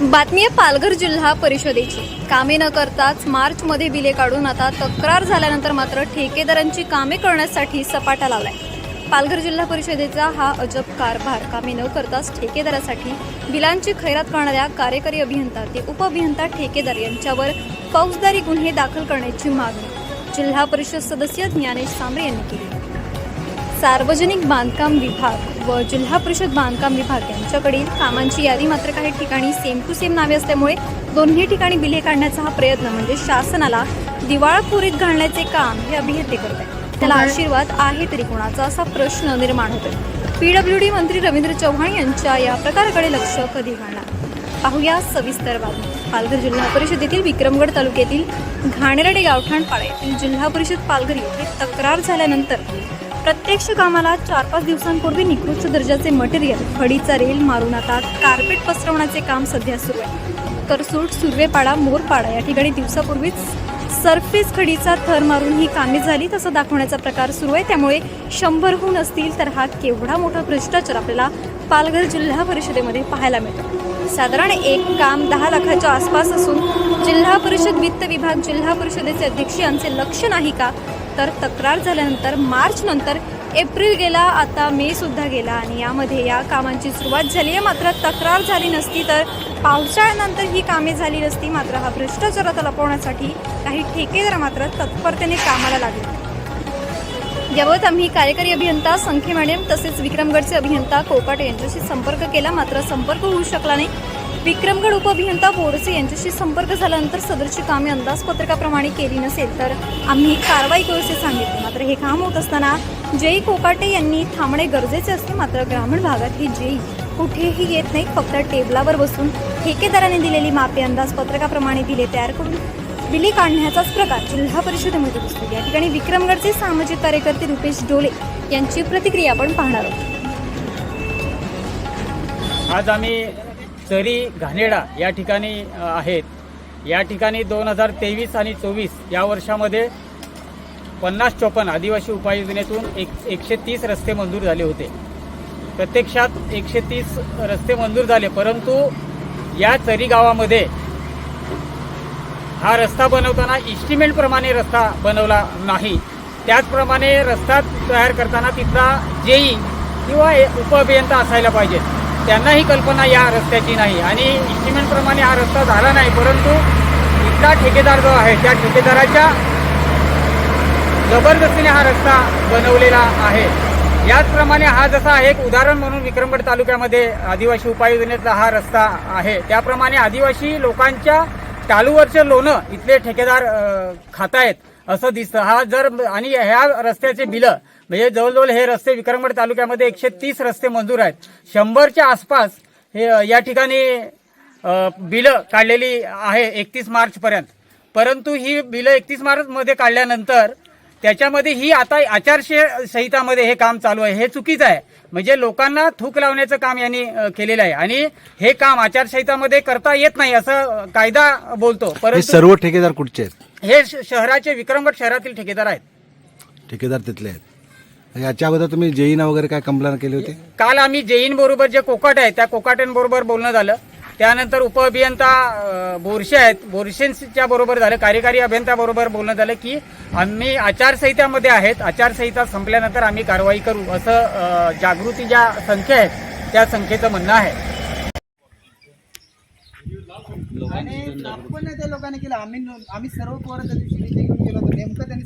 बातमी आहे पालघर जिल्हा परिषदेची. कामे न करताच मार्चमध्ये बिले काढून आता तक्रार झाल्यानंतर मात्र ठेकेदारांची कामे करण्यासाठी सपाटा लावलाय. पालघर जिल्हा परिषदेचा हा अजब कारभार. कामे न करताच ठेकेदारासाठी बिलांची खैरात करणाऱ्या कार्यकारी अभियंता ते उपअभियंता ठेकेदार यांच्यावर फौजदारी गुन्हे दाखल करण्याची मागणी. जिल्हा परिषद सदस्य ज्ञानेश सांबरे यांनी केली. सार्वजनिक बांधकाम विभाग व जिल्हा परिषद बांधकाम विभाग यांच्याकडील कामांची यादी मात्र काही ठिकाणी सेम टू सेम नावे असल्यामुळे दोन्ही ठिकाणी बिले काढण्याचा हा प्रयत्न म्हणजे शासनाला दिवाळखोरीत घालण्याचे काम हे अभियंते करत आहेत त्याला आशीर्वाद आहे तरी कोणाचा असा प्रश्न निर्माण होतोय. पीडब्ल्यू डी मंत्री रवींद्र चव्हाण यांच्या या प्रकाराकडे लक्ष कधी घालणार? पाहूया सविस्तर बातमी. पालघर जिल्हा परिषदेतील विक्रमगड तालुक्यातील घाणेरडे गावठाण पाडा येथील जिल्हा परिषद पालघर येथे तक्रार झाल्यानंतर प्रत्यक्ष कामाला चार पाच दिवसांपूर्वी निकृष्ट दर्जाचे मटेरियल खडीचा रेल मारून आता कार्पेट पसरवण्याचे काम सध्या सुरू आहे. करसूट सुर्वेपाडा मोरपाडा या ठिकाणी दिवसापूर्वीच सरफेस खडीचा थर मारून ही कामे झाली तसं दाखवण्याचा प्रकार सुरू आहे. त्यामुळे शंभरहून असतील तर हा केवढा मोठा भ्रष्टाचार आपल्याला पालघर जिल्हा परिषदेमध्ये पाहायला मिळतो. साधारण एक काम दहा लाखाच्या आसपास असून जिल्हा परिषद वित्त विभाग जिल्हा परिषदेचे अध्यक्ष यांचे लक्ष नाही का? तर तक्रार झाल्यानंतर मार्च नंतर एप्रिल गेला आता मे सुद्धा गेला आणि यामध्ये या कामांची सुरुवात झाली आहे. मात्र तक्रार झाली नसती तर पावसाळ्यानंतर ही कामे झाली नसती. मात्र हा भ्रष्टाचारात लपवण्यासाठी काही ठेकेदार मात्र तत्परतेने कामाला लागले. याबाबत आम्ही कार्यकारी अभियंता संखे मॅडम तसेच विक्रमगडचे अभियंता कोकाटे यांच्याशी संपर्क केला. मात्र संपर्क होऊ शकला नाही. विक्रमगड उपअभियंता बोरसे यांच्याशी संपर्क झाल्यानंतर सदरची कामे अंदाजपत्रकाप्रमाणे केली नसेल तर आम्ही कारवाई करू असे सांगितले. मात्र हे काम होत असताना जेई कोकाटे यांनी थांबणे गरजेचे असते मात्र ग्रामीण भागात ही जेई कुठेही येत नाही फक्त टेबलावर बसून ठेकेदाराने दिलेली मापे अंदाजपत्रकाप्रमाणे दिले तयार करून बिली काढण्याचाच प्रकार जिल्हा परिषदेमध्ये दिसतो. या ठिकाणी विक्रमगडचे सामाजिक कार्यकर्ते रुपेश डोले यांची प्रतिक्रिया आपण पाहणार आहोत. आज आम्ही चरी घाणेडा या ठिकाणी आहेत. या ठिकाणी दोन हजार तेवीस आणि चोवीस या वर्षामध्ये पन्नास चोपन्न आदिवासी उपाययोजनेतून एक एकशे तीस रस्ते मंजूर झाले होते. प्रत्यक्षात एकशे तीस रस्ते मंजूर झाले परंतु या चरी गावामध्ये हा रस्ता बनवताना इस्टिमेटप्रमाणे रस्ता बनवला नाही. त्याचप्रमाणे रस्ता तयार करताना तिथला जेई किंवा ए- उपअभियंता असायला पाहिजे त्यांना ही कल्पना या रस्त्याची नाही. आणि इस्टिमेंटप्रमाणे हा रस्ता झाला नाही परंतु इथला ठेकेदार जो आहे त्या ठेकेदाराच्या जबरदस्तीने हा रस्ता बनवलेला आहे. याचप्रमाणे हा जसा आहे एक उदाहरण म्हणून विक्रमगड तालुक्यामध्ये आदिवासी उपाययोजनेतला हा रस्ता आहे. त्याप्रमाणे आदिवासी लोकांच्या टालूवरचे लोणं इथले ठेकेदार अ, खातायत असं दिसतं. हा जर आणि ह्या रस्त्याचे बिलं म्हणजे जवळजवळ हे रस्ते विक्रमगड तालुक्यामध्ये एकशे तीस रस्ते मंजूर आहेत. शंभरच्या आसपास हे या ठिकाणी बिलं काढलेली आहे एकतीस मार्चपर्यंत. परंतु ही बिलं एकतीस मार्चमध्ये काढल्यानंतर त्याच्यामध्ये ही आता आचारसंहितामध्ये हे काम चालू आहे. हे चुकीचं आहे. म्हणजे लोकांना थूक लावण्याचं काम यांनी केलेलं आहे. आणि हे काम आचारसंहितामध्ये करता येत नाही असं कायदा बोलतो. हे परंतु सर्व ठेकेदार कुठचे आहेत? हे शहराचे विक्रमगड शहरातील ठेकेदार आहेत. ठेकेदार तिथले आहेत. याच्या अगोदर तुम्ही जेईना वगैरे काय कंप्लेंट केली होती? काल आम्ही जैन बरोबर जे कोकाट आहे त्या कोकाट्यांबरोबर बोलणं झालं. त्यानंतर उपअभियंता अ, बोरशे आहेत. बोरशेंच्या बरोबर झालं. कार्यकारी अभियंत्याबरोबर बोलणं झालं की आम्ही आचारसंहितामध्ये आहेत. आचारसंहिता संपल्यानंतर आम्ही कारवाई करू असं जागृती ज्या संख्या आहेत त्या संख्येचं म्हणणं आहे. आणि आपण त्या लोकांनी केलं. आम्ही आम्ही सर्व पोरं त्या दिवशी तिथे घेऊन गेलो होतो. नेमकं त्यांनी